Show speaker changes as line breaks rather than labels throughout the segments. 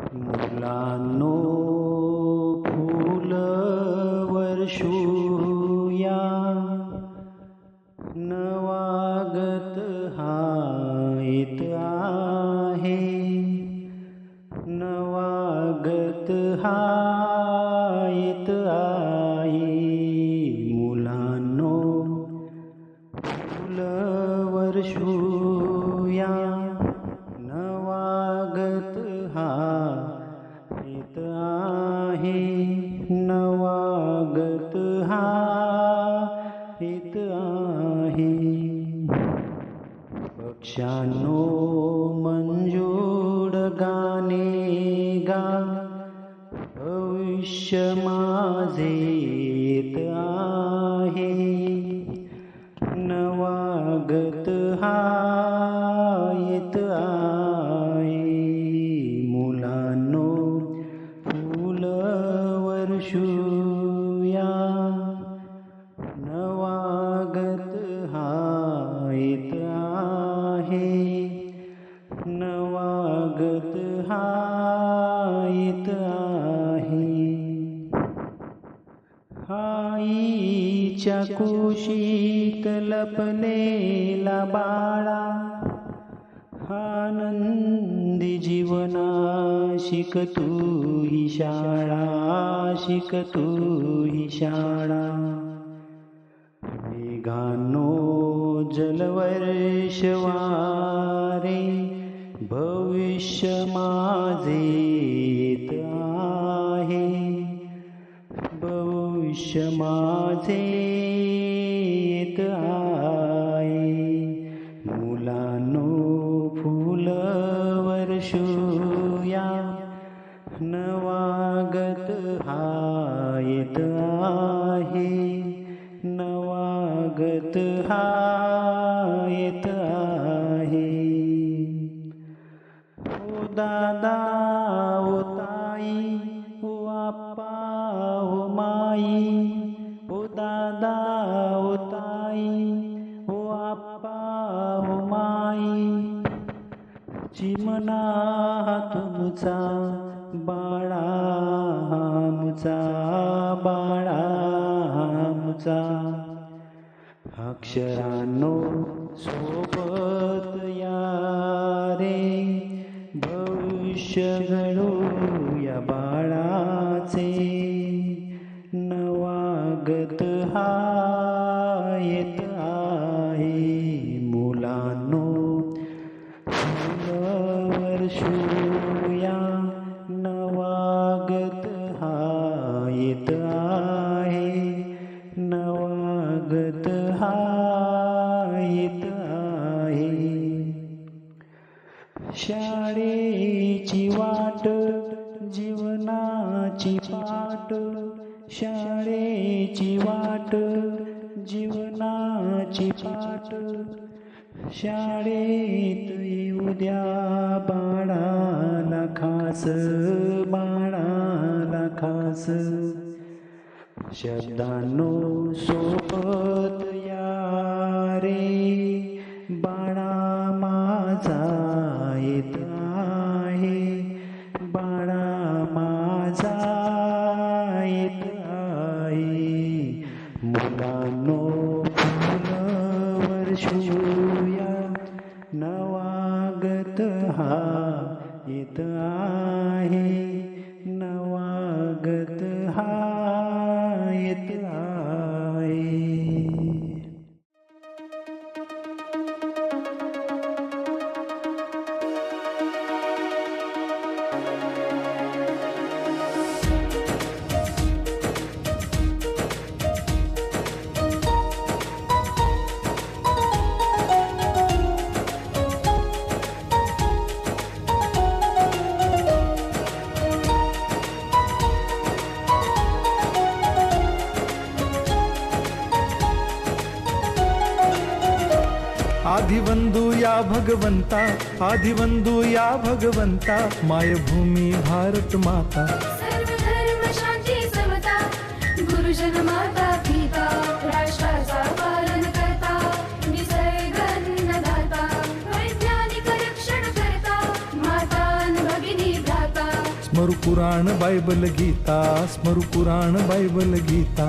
मुलांनो फुल वर्षूया. नवागत हा येत आहे. शानो मञ्जूर् गे गा अवश्यमाधेत आहे. नवागत हायत आ तिच्या कुशीत लपलेला बाळा. आनंदी जीवना शिक तू ही शाळा शिक तू ही शाळा. मेघानो जलवर्षवारे भविष्य आयुष्य माझे येत आहे. मुलांनो फुल वर्षूया नवागत हा येत आहे. नवागत हा येत आहे. ओ दादा ओ ताई तुमचा बाळा हा मुचा बाळा हा मुचा अक्षरांनो सोबत या रे. भविष्य या बाळाचे. नवागत हा येत आहे मुलांनो. वर्ष शाळेची वाट जीवनाची पाट शाळेची वाट जीवनाची पाट शाळेत उद्या बाळाला खास बाळाला खास. शब्दांनो सोबत या रे बाळा माझा श्रूया न वागतः एत
आदिवंदू या भगवंता आदिवंदू या भगवंता मायभूमी भारत माता।
सर्वधर्म शांती समता गुरुजन माता पिता राष्ट्राचा पालन करता निसर्ग अन्नदाता वैज्ञानिक रक्षण करता माता न भगिनी भ्राता।
स्मरू पुराण बायबल गीता स्मरू पुराण बायबल गीता।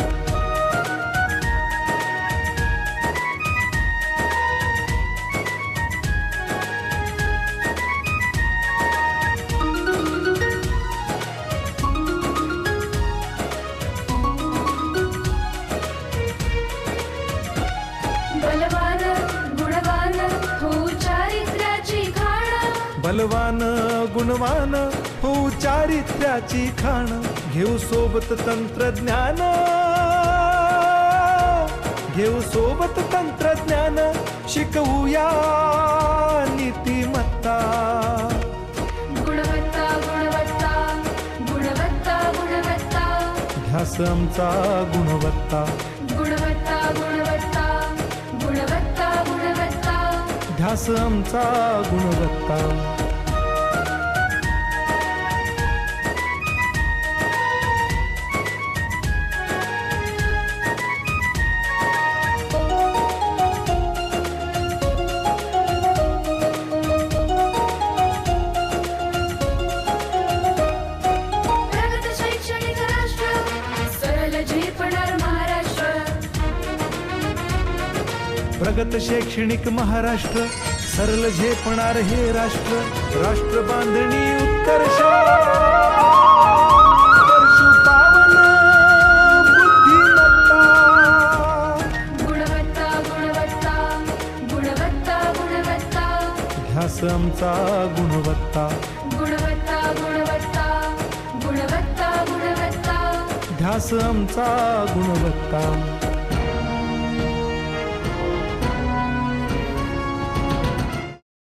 बलवान गुणवान हो चारित्र्याची खाण
घेऊ सोबत तंत्रज्ञान. घेऊ सोबत तंत्रज्ञान शिकवूया नीतिमत्ता.
गुणवत्ता गुणवत्ता गुणवत्ता गुणवत्ता.
ध्यास आमचा गुणवत्ता.
गुणवत्ता गुणवत्ता गुणवत्ता गुणवत्ता.
ध्यास आमचा गुणवत्ता. प्रगत शैक्षणिक महाराष्ट्र सरल झेपणार हे राष्ट्र राष्ट्र बांधणी उत्कर्षा वर्षू पावन बुद्धिमत्ता.
गुणवत्ता गुणवत्ता गुणवत्ता गुणवत्ता.
ध्यास आमचा गुणवत्ता.
गुणवत्ता गुणवत्ता गुणवत्ता गुणवत्ता.
ध्यास आमचा गुणवत्ता.